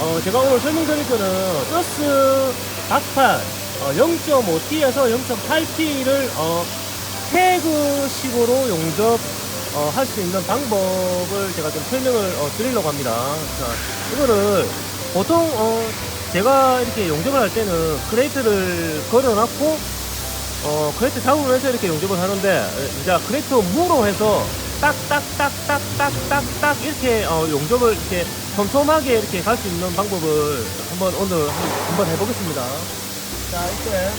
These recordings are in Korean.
어, 제가 오늘 설명드릴 거는 버스 박판 어, 0.5T에서 0.8T를 어, 태그식으로 용접 어, 할 수 있는 방법을 제가 좀 설명을 어, 드리려고 합니다. 자, 이거를 보통 어, 제가 이렇게 용접을 할 때는 크레이트를 걸어놨고 어, 크레이트 잡으면서 이렇게 용접을 하는데 이제 크레이트 무로 해서 딱딱딱딱딱딱딱 이렇게 어, 용접을 이렇게 촘촘하게 이렇게 갈 수 있는 방법을 한번 오늘 한- 한번 해보겠습니다. 자, 이때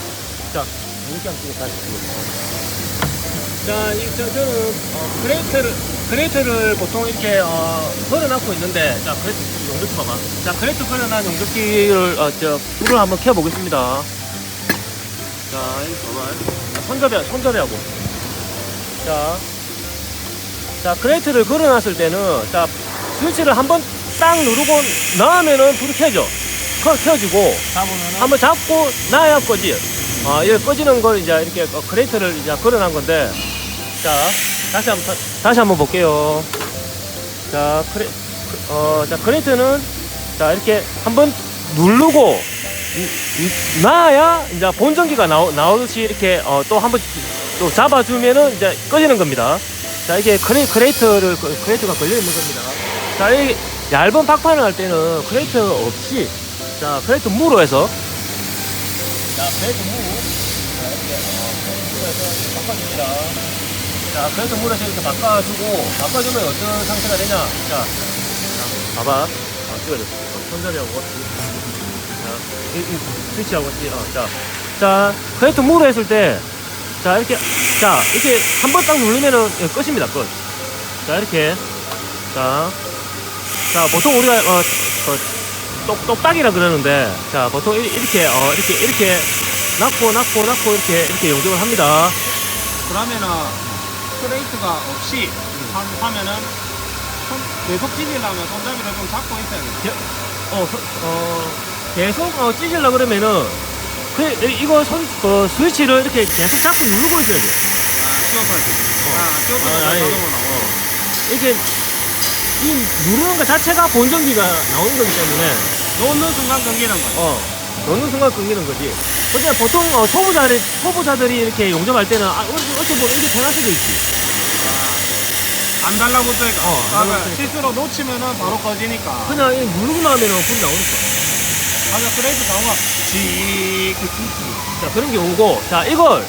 자 이렇게 한번 가시죠. 자, 이, 저, 저는, 어, 그레이트를, 그레이트를 보통 이렇게, 어, 걸어놓고 있는데, 자, 그레이트 용접기 봐봐. 자, 그레이트 걸어놓은 용접기를, 어, 저, 불을 한번 켜 보겠습니다. 자, 이거 봐봐. 자, 손잡이, 손잡이하고. 자, 자, 그레이트를 걸어놨을 때는, 자, 스위치를 한번 딱 누르고 나면은 불이 켜져. 켜, 켜지고, 한번 잡고 놔야 꺼지. 아, 이거 꺼지는 걸 이제 이렇게 어, 그레이트를 이제 걸어놓은 건데, 자, 다시 한번, 다시 한번 볼게요. 자, 크레, 어, 자, 그레이트는, 자, 이렇게 한번 누르고, 이- 이- 놔야 이제 본전기가 나오, 나오듯이 이렇게, 어, 또 한번 또 잡아주면은 이제 꺼지는 겁니다. 자, 이게 크레, 크레이트를, 크레이트가 걸려 있는 겁니다. 자, 이 얇은 박판을 할 때는 크레이트 없이, 자, 크레이트 무로 해서, 자, 크레이트 무. 자, 이렇게, 어, 무에서 바꿔줍니다. 자, 크레이트 무에서 이렇게 바꿔주고, 바꿔주면 어떤 상태가 되냐. 자, 자 봐봐. 어, 찍어줘. 어, 손잡이하고 같이. 자, 이, 이 스위치하고. 어, 자. 자, 크레이트 무로 했을 때, 자, 이렇게, 자, 이렇게 한 번 딱 누르면은 예, 끝입니다, 끝. 자, 이렇게. 자, 자, 보통 우리가, 어, 어 똑, 똑딱이라 그러는데, 자, 보통 이- 이렇게, 어, 이렇게, 이렇게, 낳고, 낳고, 낳고, 이렇게, 이렇게 용접을 합니다. 그러면은 스트레이트가 없이 하- 하면은 손, 계속 찌르려면 손잡이를 좀 잡고 있어야 돼. 어, 서- 어, 계속, 어, 찢으려 그러면은, 그, 이- 이거 손, 그, 스위치를 이렇게 계속 잡고 누르고 있어야 돼. 스톱할 때. 어. 아, 아, 때 아니, 자동으로 나오고. 어. 이게, 이 누르는 것 자체가 본전기가 나오는 거기 때문에, 놓는 순간 끊기는 거야. 어, 넣는 순간 끊기는 거지. 근데 보통 어, 초보자들, 초보자들이 이렇게 용접할 때는, 아, 어찌 보면 이게 변할 수도 있지. 안 달라붙으니까. 어, 안 아, 달라붙으니까. 실수로 놓치면은 바로 꺼지니까. 그냥 이 누르고 나면 불이 나오니까. 맞아, 스트레이트 나오면 지 자, 그런 경우고, 자, 이걸,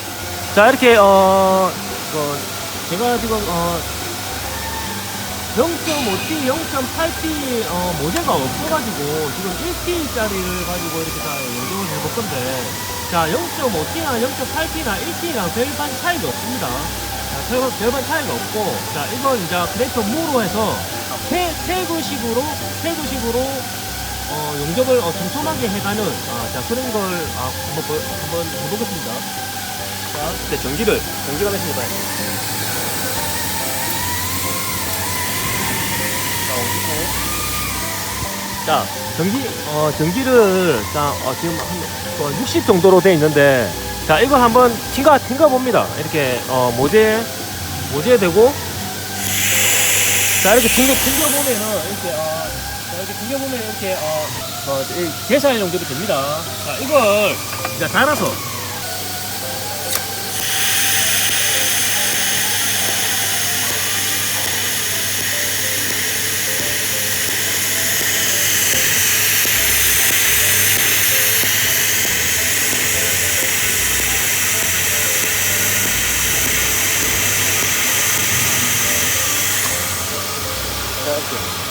자, 이렇게, 어, 어 제가 지금, 어, 0.5T, 0.8T, 어, 모델가 없어가지고, 지금 1T짜리를 가지고 이렇게 다 용접을 해볼 건데, 자, 0.5T나 0.8T나 1T랑 별반 차이가 없습니다. 자, 별, 별반 차이가 없고, 자, 이건 이제 그래프 무로 해서, 태, 태그식으로, 태그식으로, 어, 용접을 어, 촘촘하게 해가는 아, 자 그런 걸 아, 한번 보, 한번 해보겠습니다. 자, 네, 전기를 전기가 몇인지 봐요. 자, 어디고? 자, 전기 어 전기를 자 어, 지금 한 60 정도로 돼 있는데 자 이걸 한번 튕가 튕가 봅니다. 이렇게 어 모재 모재 되고 자 이렇게 튕겨 튕겨 보면은 이렇게 어, 자, 이렇게 튕겨 보면 이렇게 어, 어이 계산 용접이 됩니다. 자 이걸 이제 달아서 자 이렇게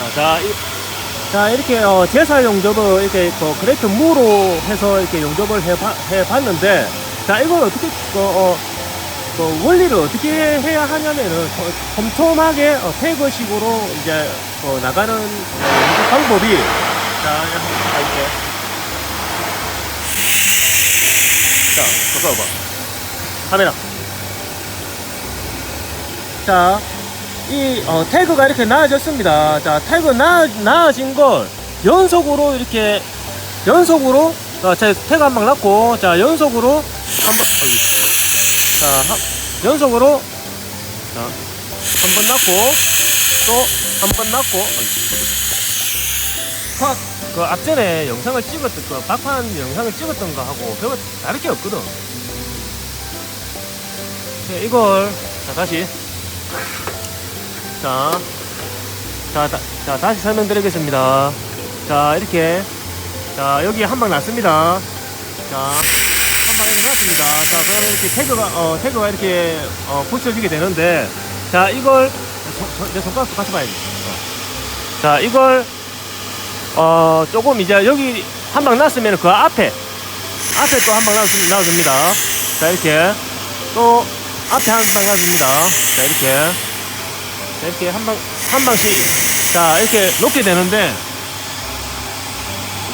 됐나? 자, 이, 자 이렇게 어, 제사 용접을 이렇게 그 그래프 무로 해서 이렇게 용접을 해봐, 해봤는데 자 이걸 어떻게 그, 어, 그 원리를 어떻게 해야 하냐면은 어, 촘촘하게 어, 태그식으로 이제 어, 나가는 어, 방법이 자 이렇게 자 잠깐만 봐. 카메라. 자 이 어, 태그가 이렇게 나아졌습니다. 자, 태그 나, 나아진 걸 연속으로 이렇게 연속으로 어, 자, 태그 한방 넣고 자, 연속으로 한 번 자, 한- 연속으로 자, 한번 넣고 또 한번 넣고 어이, 컷. 그 앞전에 영상을 찍었던 그 박판 영상을 찍었던 거 하고 별거 다를 게 없거든. 네, 이걸 자 다시 자, 자, 다, 자 다시 설명드리겠습니다. 자 이렇게 자 여기 한 방 났습니다. 자 한방 이렇게 났습니다. 자 그러면 이렇게 태그가 어 태그가 이렇게 어 붙여지게 되는데 자 이걸 손- 손- 내 손가락 같이 봐야지. 어. 자 이걸 어 조금 이제 여기 한 방 났으면 그 앞에 앞에 또 한방 놔줍니다. 자 이렇게 또 앞에 한방 놔줍니다. 자 이렇게 자, 이렇게 한 방 한 방씩. 자 이렇게 놓게 되는데.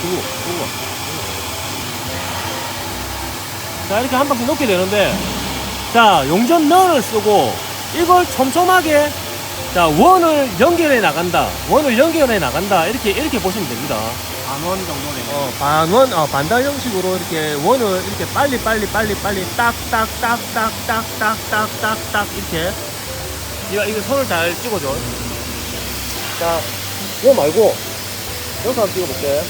두고 두고 자 이렇게 한 방씩 놓게 되는데. 자 용접면을 쓰고 이걸 촘촘하게 자 원을 연결해 나간다. 원을 연결해 나간다. 이렇게 이렇게 보시면 됩니다. 반원 정도 되면 어, 반원 어, 반달 형식으로 이렇게 원을 이렇게 빨리 빨리 빨리 빨리 딱 딱 딱 딱 딱 딱 딱 딱 딱 이렇게 이거 이거 손을 잘 찍어줘. 자 이거 말고 여기서 한번 찍어볼게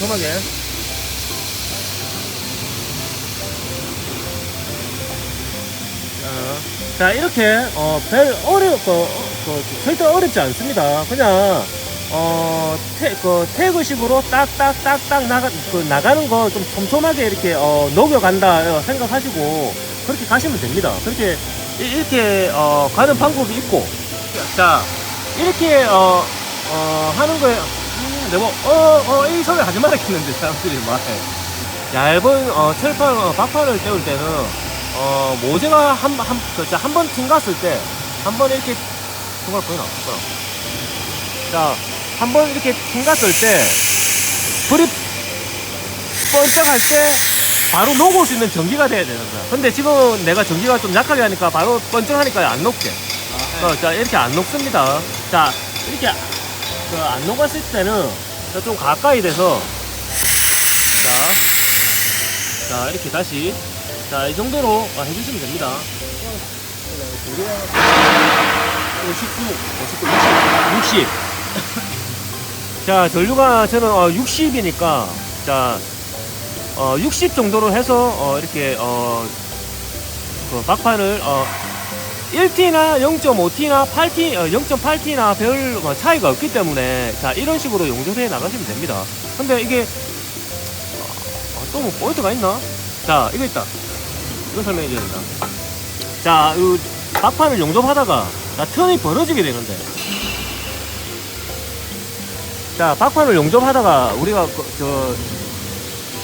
자 촘촘하게 자, 자 이렇게 어, 별 어려 그, 그, 절대 어렵지 않습니다. 그냥 어, 태, 그, 태그식으로 딱딱딱딱 나가, 그, 나가는 거 좀 촘촘하게 이렇게 어, 녹여간다 어, 생각하시고 그렇게 가시면 됩니다. 그렇게 이- 이렇게 어, 가는 방법이 있고 자 이렇게 어, 어, 하는 거에 음, 내가 어어 이 소리 하지 말았겠는데 사람들이 막 얇은 어, 철판 어, 박판을 때울 때는 어, 모재가 한한한번 튕갔을 때 한 번 이렇게 정말 보이나 보이나 자 한 번 이렇게 튕갔을 때 불이 번쩍할 때 바로 녹을 수 있는 전기가 돼야 되는 거야. 근데 지금 내가 전기가 좀 약하게 하니까 바로 번쩍하니까 안 녹게. 어, 자 이렇게 안 녹습니다. 자 이렇게 그 안 녹았을 때는 자좀 가까이 돼서 자, 자 이렇게 다시 자 이 정도로 어, 해주시면 됩니다. 59, 59, 60, 60. 자 전류가 저는 어, 60이니까 자 어, 60 정도로 해서 어, 이렇게 어, 그 박판을 어, 1T나 0.5T나 8T, 어, 0.8T나 별 뭐, 차이가 없기 때문에 자 이런 식으로 용접해 나가시면 됩니다. 근데 이게 어, 또뭐 포인트가 있나? 자 이거 있다. 이거 설명해 줘야 된다. 자, 이 박판을 용접하다가 자 턴이 벌어지게 되는데 자 박판을 용접하다가 우리가 그, 저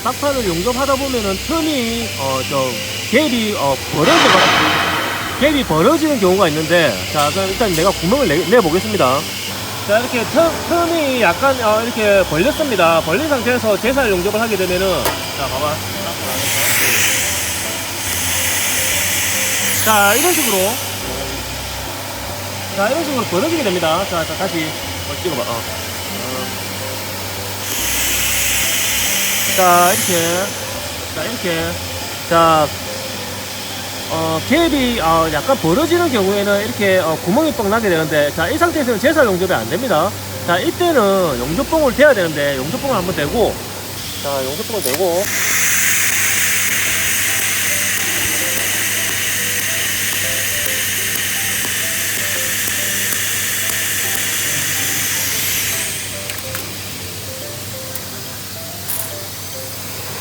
박판을 용접하다 보면은 틈이 어 저 갭이 어 벌어져 가 갭이 벌어지는 경우가 있는데 자 그럼 일단 내가 구멍을 내, 내 보겠습니다. 자 이렇게 틈, 틈이 약간 어, 이렇게 벌렸습니다. 벌린 상태에서 제살 용접을 하게 되면은 자 봐봐. 자 이런 식으로 자 이런 식으로 벌어지게 됩니다. 자, 자 다시 어, 찍어봐. 어. 어. 자 이렇게 자 이렇게 자 어, 갭이 어, 약간 벌어지는 경우에는 이렇게 어, 구멍이 뻥 나게 되는데 자 이 상태에서는 제사 용접이 안 됩니다. 자 이때는 용접봉을 대야 되는데 용접봉을 한번 대고 자 용접봉을 대고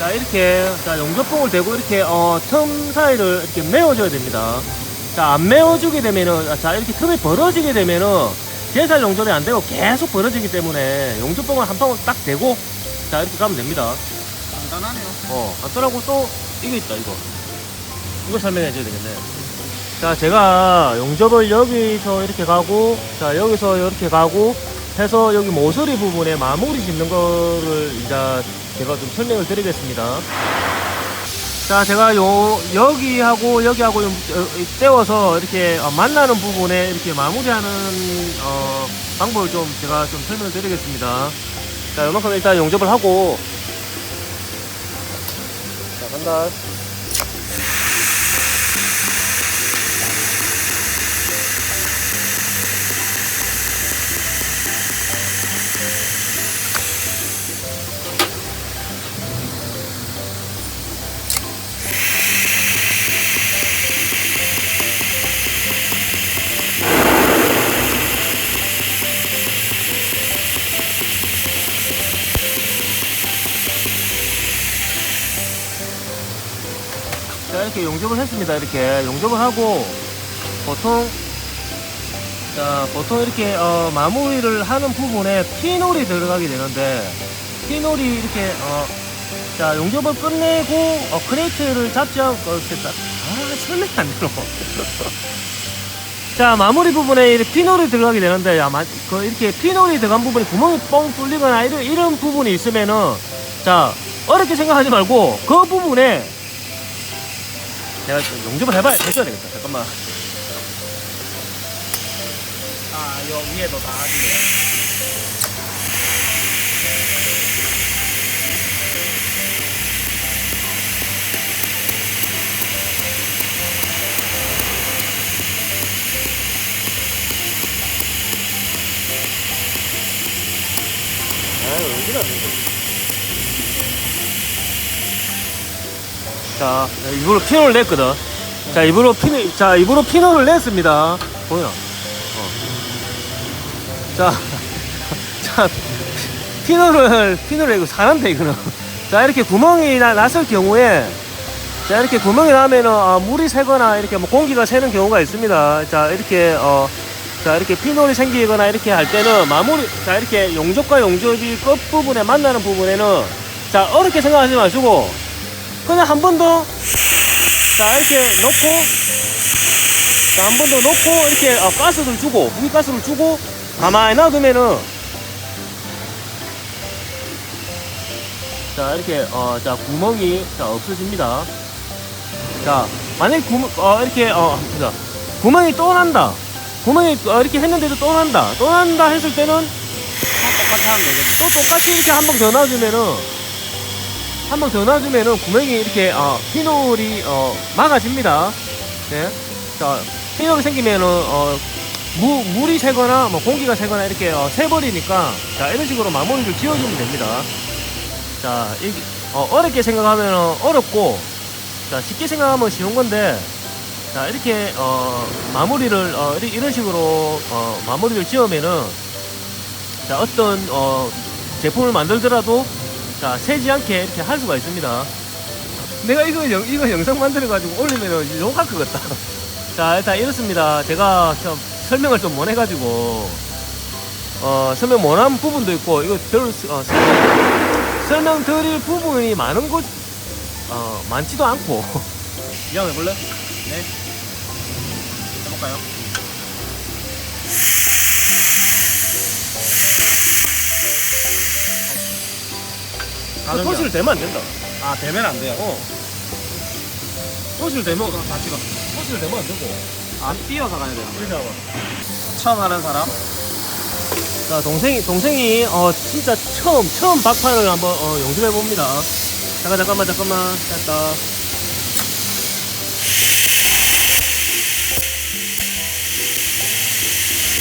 자 이렇게 자 용접봉을 대고 이렇게 어, 틈 사이를 이렇게 메워줘야 됩니다. 자 안 메워주게 되면은 자 이렇게 틈이 벌어지게 되면은 제살 용접이 안 되고 계속 벌어지기 때문에 용접봉을 한 방울 딱 대고 자 이렇게 가면 됩니다. 간단하네요. 어 간단하고 또 이게 있다 이거 이거 설명해 줘야 되겠네. 자, 제가 용접을 여기서 이렇게 가고, 자, 여기서 이렇게 가고, 해서 여기 모서리 부분에 마무리 짓는 거를 이제 제가 좀 설명을 드리겠습니다. 자, 제가 요, 여기하고 여기하고 좀 어, 떼워서 이렇게 어, 만나는 부분에 이렇게 마무리하는, 어, 방법을 좀 제가 좀 설명을 드리겠습니다. 자, 요만큼 일단 용접을 하고, 자, 간다. 이렇게 용접을 했습니다 이렇게. 용접을 하고 보통 자 보통 이렇게 어, 마무리를 하는 부분에 피놀이 들어가게 되는데 피놀이 이렇게 어, 자 용접을 끝내고 어, 크레이트를 않고 이렇게 딱- 아 설명이 안 되노. 자 마무리 부분에 이렇게 피놀이 들어가게 되는데 야, 마, 그 이렇게 피놀이 들어간 부분에 구멍이 뻥 뚫리거나 이런, 이런 부분이 있으면은 자 어렵게 생각하지 말고 그 부분에 내가 좀 용접을 해봐야 해줘야 되겠다. 잠깐만. 아, 요 위에도 다 하시네. 아유, 여기다 는 자, 입으로 피노를 냈거든. 자, 입으로 피노, 자, 입으로 피노를 냈습니다. 보여. 어. 자, 자, 피노를, 피노를 이거 사는데, 이거는. 자, 이렇게 구멍이 나, 났을 경우에, 자, 이렇게 구멍이 나면은, 어, 물이 새거나, 이렇게 뭐 공기가 새는 경우가 있습니다. 자, 이렇게, 어, 자, 이렇게 피놀이 생기거나 이렇게 할 때는 마무리, 자, 이렇게 용접과 용접이 끝부분에 만나는 부분에는, 자, 어렵게 생각하지 마시고, 그냥 한 번 더, 자, 이렇게 놓고, 자, 한 번 더 놓고, 이렇게 어, 가스를 주고, 무기가스를 주고, 가만히 놔두면은, 자, 이렇게, 어, 자, 구멍이, 자, 없어집니다. 자, 만약에 구멍, 어, 이렇게, 어, 자, 구멍이 또 난다. 구멍이 어, 이렇게 했는데도 또 난다. 또 난다 했을 때는 똑같이 하면 되겠네. 또 똑같이 이렇게 한 번 더 놔주면은 한 번 더 놔주면은 구멍이 이렇게 어, 피놀이 어, 막아집니다. 네. 자, 피놀이 생기면은 어, 무, 물이 새거나 뭐 공기가 새거나 이렇게 어, 새버리니까 자 이런 식으로 마무리를 지어주면 됩니다. 자, 이, 어, 어렵게 생각하면 어렵고 자 쉽게 생각하면 쉬운 건데 자 이렇게 어, 마무리를 어, 이런 식으로 어, 마무리를 지으면은 자 어떤 어, 제품을 만들더라도 자 새지 않게 이렇게 할 수가 있습니다. 내가 이거 영, 이거 영상 만들어 가지고 올리면은 욕할 것 같다. 자 일단 이렇습니다. 제가 좀 설명을 좀 못 해가지고 어, 설명 못한 부분도 있고 이거 별 어, 설명, 설명 드릴 부분이 많은 곳 어, 많지도 않고 이형 해볼래? 네. 해볼까요? 그 토시를 대면 안 된다. 아, 되면 안 돼요. 어. 토시를 대면 다 찍어. 토시를 대면 안 되고 아, 뛰어서 가야 돼요. 이렇게 하면. 처음 하는 사람? 자 동생이 동생이 어 진짜 처음 처음 박판을 한번 어, 용접해 봅니다. 잠깐 잠깐만 잠깐만 됐다.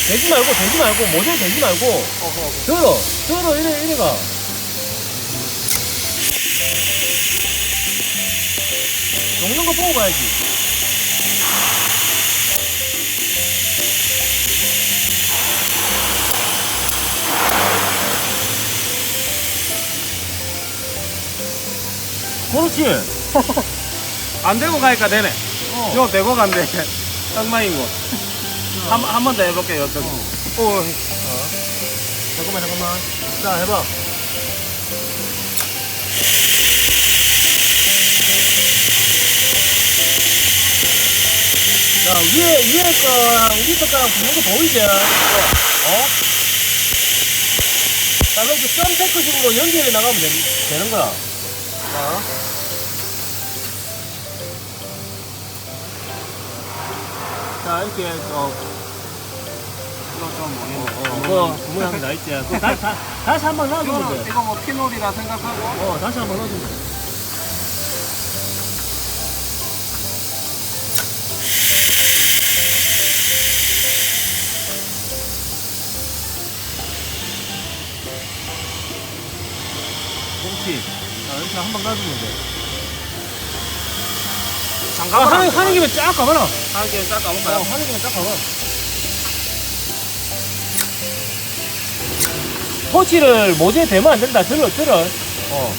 대지 말고 대지 말고 모델 대지 말고. 들어 들어 이래 이래가. 녹는 거 보고 가야지. 그렇지. 안 들고 가니까 되네. 어. 이거 대고 간대. 엉망인 거. 한, 한 번 더 해볼게요, 저기. 오, 잠깐만 잠깐만. 자 해봐. 자, 위에, 위에 거랑 밑에 거랑 붙는 거 보이지? 어? 자, 그렇게 점 테크식으로 연결해 나가면 되, 되는 거야. 자. 자, 이렇게, 어, 이거 좀 뭐니? 어, 이거 구멍이 한개 나 있지. 다시, 다, 다시 한번 넣어주면 돼. 이거 뭐 피놀이라 생각하고 어, 다시 한번 넣어주면 돼. 그렇지. 자, 이렇게 한번 놔주면 돼. 아, 장갑을 하는, 안 하는 김에 쫙 가봐라. 어, 하긴 딱 가볼까요? 하는 김에 쫙 가봐. 터치를 모재에 대면 안 된다. 들어, 들어. 어.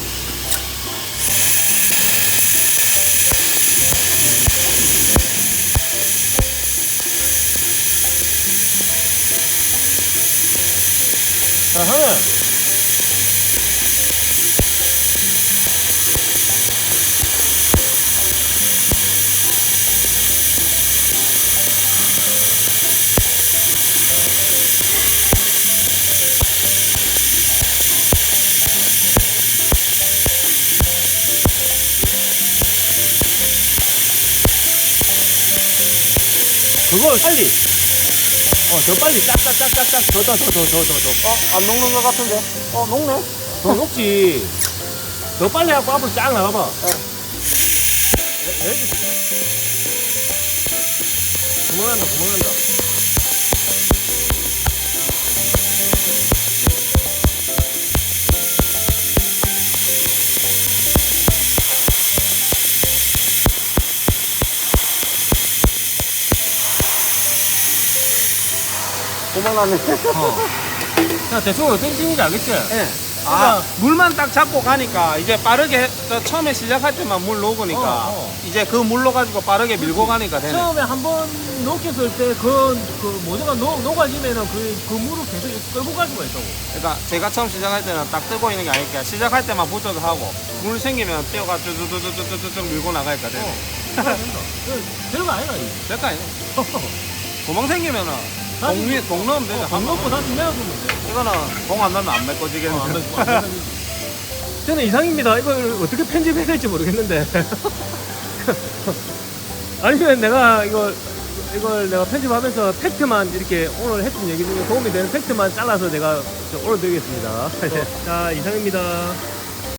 자, 하나. 빨리. 어, 더 빨리. 짝짝짝짝짝. 더, 더, 더, 더, 더, 더, 더. 어? 안 녹는 것 같은데? 어 녹네? 더 녹지. 더 빨리 하고 앞으로 쫙 나가봐. 여기 구멍난다, 구멍난다. 고만하네 어. 자, 대충 어떤 식인지 알겠지? 예. 아, 물만 딱 잡고 가니까 이제 빠르게 저 처음에 시작할 때만 물 녹으니까 어, 어. 이제 그 물로 가지고 빠르게 밀고 가니까 되네. 처음에 한 번 녹였을 때 그, 그 모자가 녹, 녹아지면은 그, 그 물을 계속 끌고 갈 수가 있다고. 그러니까 제가 처음 시작할 때는 딱 뜨고 있는 게 아니니까 시작할 때만 붙여서 하고 물 생기면 뛰어가 쭈쭈쭈쭈쭈쭈 밀고 나가니까 되네. 된다. 그, 별거 아니라, 이거. 될거 아니네. 구멍 생기면은 다시- 공, 위, 공 넣으면. 어, 밥 넣고 다시 내어주면 돼. 이거는 공 안 넣으면 안. 어, 안 맺고, 안 맺고. 저는 이상입니다. 이걸 어떻게 편집해야 될지 모르겠는데. 아니면 내가 이걸, 이걸 내가 편집하면서 팩트만 이렇게 오늘 했던 얘기 중에 도움이 되는 팩트만 잘라서 내가 좀 올려드리겠습니다. 자, 이상입니다.